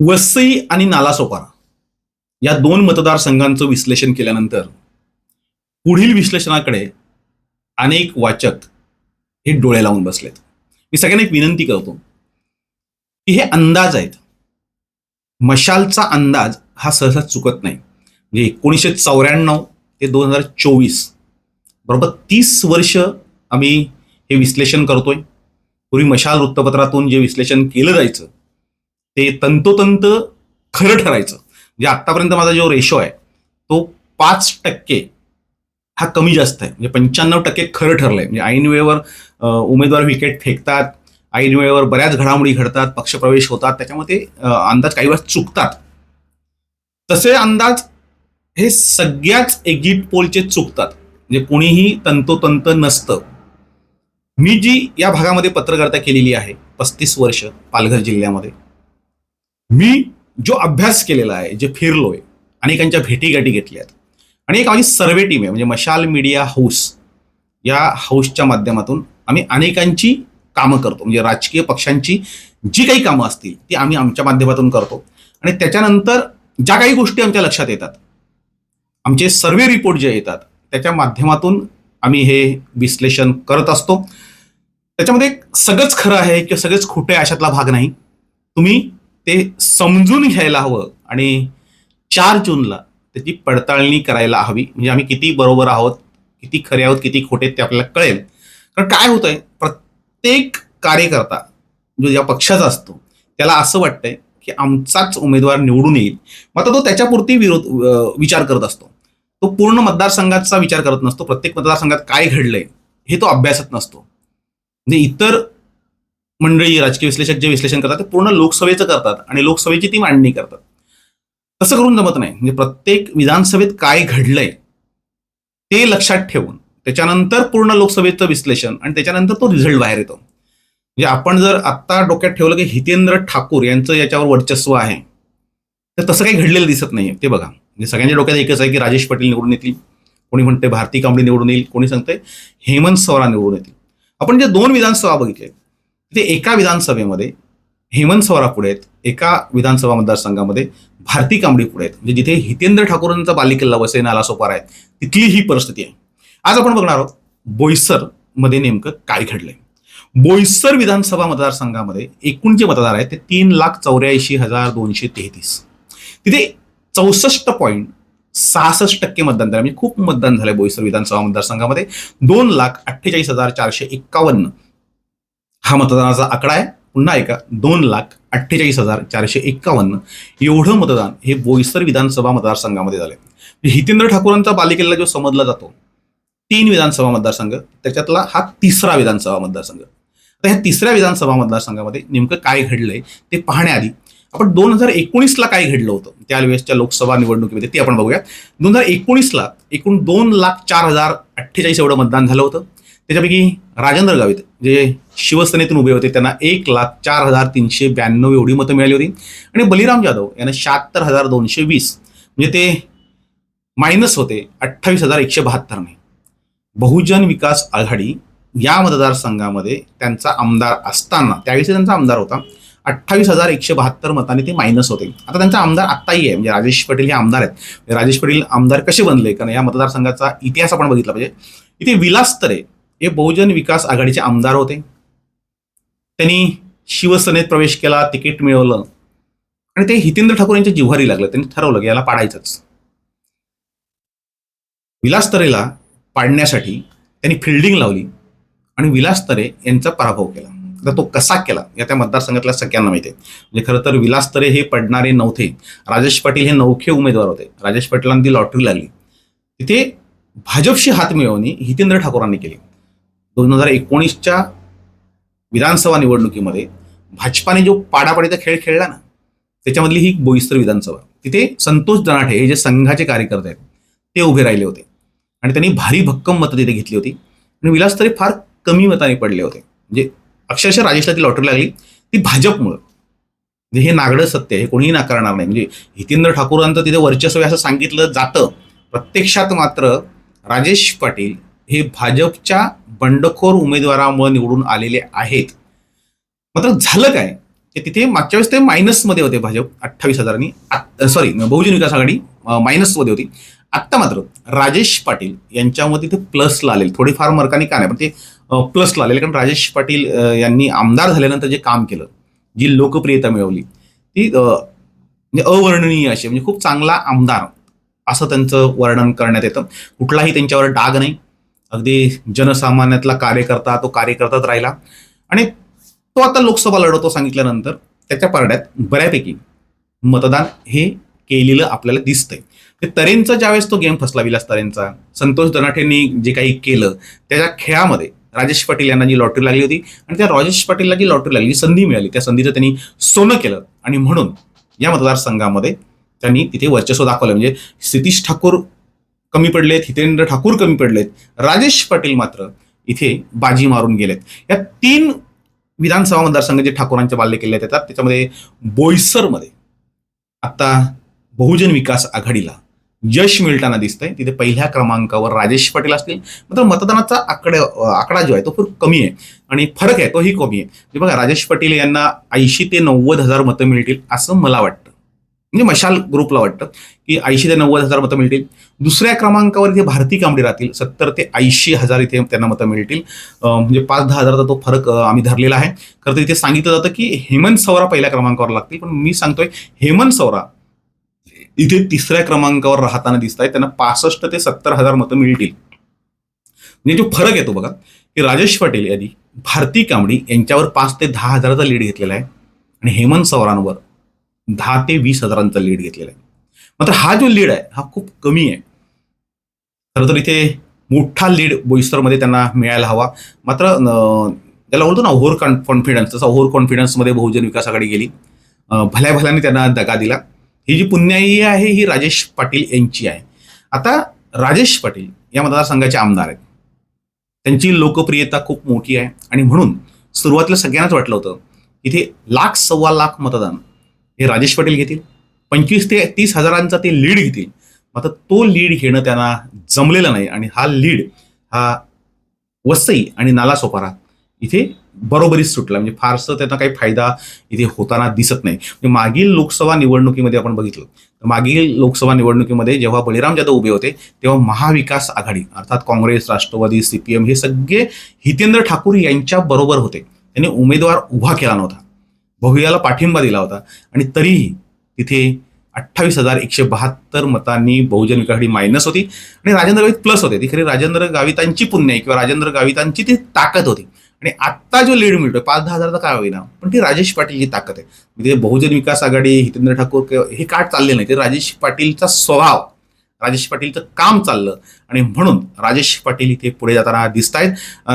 वसई आणि नालासोपारा या दोन मतदारसंघांचं विश्लेषण केल्यानंतर पुढील विश्लेषणाकडे अनेक वाचक हे डोळे लावून बसलेत. मी सगळ्यांना एक विनंती करतो की हे अंदाज आहेत. मशालचा अंदाज हा सहसा चुकत नाही. म्हणजे एकोणीसशे चौऱ्याण्णव ते दोन हजार चोवीस बरोबर तीस वर्ष आम्ही हे विश्लेषण करतोय. पूर्वी मशाल वृत्तपत्रातून जे विश्लेषण केलं जायचं ते तंतोतंत खरं ठरायचं. म्हणजे आत्तापर्यंत माझा जो रेशो आहे तो पाच टक्के हा कमी जास्त आहे. म्हणजे पंच्याण्णव टक्के खरं ठरलंय. म्हणजे ऐन वेळेवर उमेदवार विकेट फेकतात ऐन वेळेवर बऱ्याच घडामोडी घडतात पक्षप्रवेश होतात त्याच्यामध्ये अंदाज काही वेळा चुकतात. तसे अंदाज हे सगळ्याच एक्झिट पोलचे चुकतात. म्हणजे कोणीही तंतोतंत नसतं. मी जी या भागामध्ये पत्रकारिता केलेली आहे पस्तीस वर्ष पालघर जिल्ह्यामध्ये मी जो अभ्यास केलेला आहे जे फिरलोय अनेकांच्या भेटीगाठी घेतल्यात आणि एक आमची सर्वे टीम आहे म्हणजे मशाल मीडिया हाऊस या हाऊसच्या माध्यमातून आम्ही अनेकांची कामं करतो. म्हणजे राजकीय पक्षांची जी काही कामं असतील ती आम्ही आमच्या माध्यमातून करतो. आणि त्याच्यानंतर ज्या काही गोष्टी आमच्या लक्षात येतात आमचे सर्वे रिपोर्ट जे येतात त्याच्या माध्यमातून आम्ही हे विश्लेषण करत असतो. त्याच्यामध्ये सगळंच खरं आहे किंवा सगळंच खोटं आहे अशातला भाग नाही. तुम्ही ते समजून घ्यायला हवं आणि चार जूनला त्याची पडताळणी करायला हवी. म्हणजे आम्ही किती बरोबर आहोत किती खरे आहोत किती खोटे आहेत ते आपल्याला कळेल. कारण काय होतंय? प्रत्येक कार्यकर्ता जो या पक्षाचा असतो त्याला असं वाटतंय की आमचाच उमेदवार निवडून येईल. मात्र तो त्याच्यापुरती विरोध विचार करत असतो. तो पूर्ण मतदारसंघाचा विचार करत नसतो. प्रत्येक मतदारसंघात काय घडलंय हे तो अभ्यासत नसतो. म्हणजे इतर मंडळी राजकीय विश्लेषक जे विश्लेषण करतात ते पूर्ण लोकसभेचं करतात आणि लोकसभेची ती मांडणी करतात. तसं करून जमत नाही. म्हणजे प्रत्येक विधानसभेत काय घडलंय ते लक्षात ठेवून त्याच्यानंतर पूर्ण लोकसभेचं विश्लेषण आणि त्याच्यानंतर तो रिझल्ट बाहेर येतो. म्हणजे आपण जर आत्ता डोक्यात ठेवलं की हितेंद्र ठाकूर यांचं याच्यावर वर्चस्व आहे तर तसं काही घडलेलं दिसत नाही ते बघा. म्हणजे सगळ्यांच्या डोक्यात एकच आहे की राजेश पाटील निवडून येतील कोणी म्हणते भारती कांबळे निवडून येईल कोणी सांगते हेमंत सवरा निवडून येतील. आपण जे दोन विधानसभा बघितले ते एका विधानसभेमध्ये हेमंत सवरा पुढे आहेत एका विधानसभा मतदारसंघामध्ये भारती कांबडी पुढे आहेत. म्हणजे जिथे हितेंद्र ठाकूरांचा बालिकिल्ला वसई सोपार आहे तिथली ही परिस्थिती आहे. आज आपण बघणार आहोत बोईसरमध्ये नेमकं काय घडलंय. बोईसर विधानसभा मतदारसंघामध्ये एकूण जे मतदार आहेत ते तीन लाख चौऱ्याऐंशी हजार दोनशे तेहतीस. तिथे चौसष्ट पॉईंट सहासष्ट टक्के मतदान झालं म्हणजे खूप मतदान झालंय बोईसर विधानसभा मतदारसंघामध्ये. दोन लाख अठ्ठेचाळीस हजार चारशे एक्कावन्न. हा मतदानाचा आकडा आहे. पुन्हा ऐका दोन लाख अठ्ठेचाळीस हजार चारशे एक्कावन्न एवढं मतदान हे बोईसर विधानसभा मतदारसंघामध्ये झालंय. म्हणजे हितेंद्र ठाकूरांचा बालिकेला जो समजला जातो तीन विधानसभा मतदारसंघ त्याच्यातला हा तिसरा विधानसभा मतदारसंघ. तर ह्या तिसऱ्या विधानसभा मतदारसंघामध्ये नेमकं काय घडलंय ते पाहण्याआधी आपण दोन हजार एकोणीसला काय घडलं होतं त्यावेळेसच्या लोकसभा निवडणुकीमध्ये ते आपण बघूया दोन हजार एकोणीसला एकूण दोन लाख चार हजार अठ्ठेचाळीस एवढं मतदान झालं होतं. त्याच्यापैकी राजेंद्र गावित जे शिवसेनेतून उभे होते त्यांना एक लाख चार हजार तीनशे ब्याण्णव एवढी मतं मिळाली होती. आणि बलिराम जाधव यांना शहात्तर हजार दोनशे वीस म्हणजे ते मायनस होते अठ्ठावीस हजार एकशे बहात्तरने बहुजन विकास आघाडी या मतदारसंघामध्ये त्यांचा आमदार असताना त्यावेळी त्यांचा आमदार होता अठ्ठावीस हजार एकशे बहात्तर मतांनी ते मायनस होते. आता त्यांचा आमदार आत्ताही आहे म्हणजे राजेश पटेल हे आमदार आहेत. म्हणजे राजेश पटेल आमदार कसे बनले? कारण या मतदारसंघाचा इतिहास आपण बघितला पाहिजे. इथे विलास तरे हे बहुजन विकास आघाडीचे आमदार होते. त्यांनी शिवसेनेत प्रवेश केला तिकीट मिळवलं. आणि ते हितेंद्र ठाकूर यांच्या जिव्हारी लागलं. त्यांनी ठरवलं की याला पाडायचंच. विलास तरेला पाडण्यासाठी त्यांनी फिल्डिंग लावली आणि विलास तरे यांचा पराभव केला. आता तो कसा केला या त्या मतदारसंघातल्या सगळ्यांना माहिती आहे. म्हणजे खरं तर विलास तरे हे पडणारे नव्हते. राजेश पाटील हे नौखे उमेदवार होते. राजेश पाटीलांना ती लॉटरी लागली. तिथे भाजपशी हात मिळवणी हितेंद्र ठाकूरांनी केली. दोन हजार एकोणीसच्या विधानसभा निवडणुकीमध्ये भाजपाने जो पाडापाडीचा खेळ खेळला ना त्याच्यामधली ही बोईस्तर विधानसभा. तिथे संतोष दनाठे हे जे संघाचे कार्यकर्ते आहेत ते उभे राहिले होते. आणि त्यांनी भारी भक्कम मतं तिथे घेतली होती. आणि विलास तरी फार कमी मताने पडले होते. म्हणजे अक्षरशः राजेशला ती लॉटरी लागली. ती भाजपमुळं. म्हणजे हे नागडं सत्य हे कोणीही नाकारणार नाही. म्हणजे हितेंद्र ठाकूरांचं तिथे वर्चस्व असं सांगितलं जातं. प्रत्यक्षात मात्र राजेश पाटील हे भाजपच्या बंडखोर उमेदवारामुळे निवडून आलेले आहेत. मात्र झालं काय? ते तिथे मागच्या वेळेस ते मायनसमध्ये होते भाजप अठ्ठावीस हजारांनी. सॉरी बहुजन विकास आघाडी मायनसमध्ये होती. आत्ता मात्र राजेश पाटील यांच्यामध्ये ते प्लसला आलेले. थोडीफार मार्कांनी का नाही पण ते प्लसला आलेले. कारण राजेश पाटील यांनी आमदार झाल्यानंतर जे काम केलं जी लोकप्रियता मिळवली ती म्हणजे अवर्णनीय अशी म्हणजे खूप चांगला आमदार असं त्यांचं वर्णन करण्यात येतं. कुठलाही त्यांच्यावर डाग नाही. अगदी जनसामान्यातला कार्यकर्ता तो कार्यकर्ताच राहिला. आणि तो आता लोकसभा लढवतो सांगितल्यानंतर त्याच्या पारड्यात बऱ्यापैकी मतदान हे केलेलं आपल्याला दिसतंय. ते तरेंचा ज्यावेळेस तो गेम फसला विलास तरेंचा संतोष दनाठेंनी जे काही केलं त्याच्या खेळामध्ये राजेश पाटील यांना जी लॉटरी लागली होती आणि त्या राजेश पाटीलला जी लॉटरी लागली जी संधी मिळाली त्या संधीचं त्यांनी सोनं केलं. आणि म्हणून या मतदारसंघामध्ये त्यांनी तिथे वर्चस्व दाखवलं. म्हणजे सितीश ठाकूर कमी पडलेत हितेंद्र ठाकूर कमी पडलेत राजेश पाटील मात्र इथे बाजी मारून गेलेत. या तीन विधानसभा मतदारसंघ जे ठाकूरांच्या बाल्य केले येतात त्याच्यामध्ये बोईसरमध्ये आता बहुजन विकास आघाडीला यश मिळताना दिसतंय. तिथे पहिल्या क्रमांकावर राजेश पाटील असतील. मात्र मतदानाचा आकडे आकडा जो आहे तो खूप कमी आहे आणि फरक आहे तोही कमी आहे. बघा राजेश पाटील यांना ऐंशी ते नव्वद हजार मतं मिळतील असं मला वाटतं. म्हणजे मशाल ग्रुपला वाटतं की ऐंशी ते नव्वद हजार मतं मिळतील. दुसऱ्या क्रमांकावर इथे भारती कांबडी राहतील सत्तर ते ऐंशी हजार इथे त्यांना मतं मिळतील. म्हणजे पाच दहा हजाराचा तो फरक आम्ही धरलेला आहे. खरं तर इथे सांगितलं जातं की हेमंत सवरा पहिल्या क्रमांकावर लागतील पण मी सांगतोय हेमंत सवरा इथे तिसऱ्या क्रमांकावर राहताना दिसत आहेत त्यांना पासष्ट ते सत्तर हजार मतं मिळतील. म्हणजे जो फरक येतो बघा की राजेश पाटील यांनी भारती कांबडी यांच्यावर पाच ते दहा हजाराचा लीड घेतलेला आहे. आणि हेमंत सवरांवर दहा ते वीस हजारांचा लीड घेतलेला आहे. मात्र हा जो लीड आहे हा खूप कमी आहे. खरं तर इथे मोठा लीड बोईस्टरमध्ये त्यांना मिळायला हवा. मात्र त्याला बोलतो ना ओव्हर कॉन्फिडन्स तसा ओव्हर कॉन्फिडन्समध्ये बहुजन विकास आघाडी गेली. भल्या भल्याने त्यांना दगा दिला. ही जी पुण्याई आहे ही राजेश पाटील यांची आहे. आता राजेश पाटील या मतदारसंघाचे आमदार आहेत. त्यांची लोकप्रियता खूप मोठी आहे. आणि म्हणून सुरुवातीला सगळ्यांनाच वाटलं होतं इथे लाख सव्वा लाख मतदान हे राजेश पटेल घेतील. पंचवीस ते तीस हजारांचा ते लीड घेतील. मात्र तो लीड घेणं त्यांना जमलेलं नाही आणि हा लीड हा वसई आणि नालासोपारा इथे बरोबरीच सुटला. म्हणजे फारसं त्यांना काही फायदा इथे होताना दिसत नाही. म्हणजे मागील लोकसभा निवडणुकीमध्ये आपण बघितलं. तर मागील लोकसभा निवडणुकीमध्ये जेव्हा बळीराम जाधव उभे होते तेव्हा महाविकास आघाडी अर्थात काँग्रेस राष्ट्रवादी सीपीएम हे सगळे हितेंद्र ठाकूर यांच्या बरोबर होते. त्यांनी उमेदवार उभा केला नव्हता. बहुयाला पाठिंबा दिला होता. आणि तरीही तिथे अठ्ठावीस हजार एकशे बहात्तर मतांनी बहुजन विकास आघाडी मायनस होती. आणि राजेंद्र गावित प्लस होते. ती खरी राजेंद्र गावितांची पुण्य किंवा राजेंद्र गावितांची ती ताकद होती. आणि आत्ता जो लीड मिळतोय पाच दहा हजारचा काय होईना पण ती राजेश पाटीलची ताकद आहे. म्हणजे बहुजन विकास आघाडी हितेंद्र ठाकूर हे काट चालले नाही ते राजेश पाटीलचा स्वभाव. राजेश पाटीलचं काम चाललं. आणि म्हणून राजेश पाटील इथे पुढे जाताना दिसत आहेत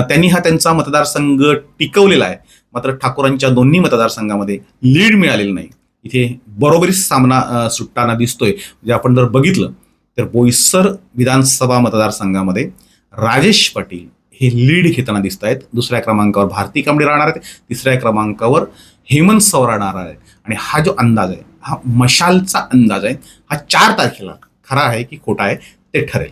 त्यांनी हा त्यांचा मतदारसंघ टिकवलेला आहे. मात्र ठाकूरांच्या दोन्ही मतदारसंघामध्ये लीड मिळालेली नाही. इथे बरोबरीच सामना सुटताना दिसतोय. म्हणजे आपण जर बघितलं तर बोईसर विधानसभा मतदारसंघामध्ये राजेश पाटील हे लीड घेताना दिसत आहेत दुसऱ्या क्रमांकावर भारती कांबडी राहणार आहेत. तिसऱ्या क्रमांकावर हेमंत सौर राहणार आहे आणि हा जो अंदाज आहे हा मशालचा अंदाज आहे हा चार तारखेला खरा आहे की खोटा आहे ते ठरेल.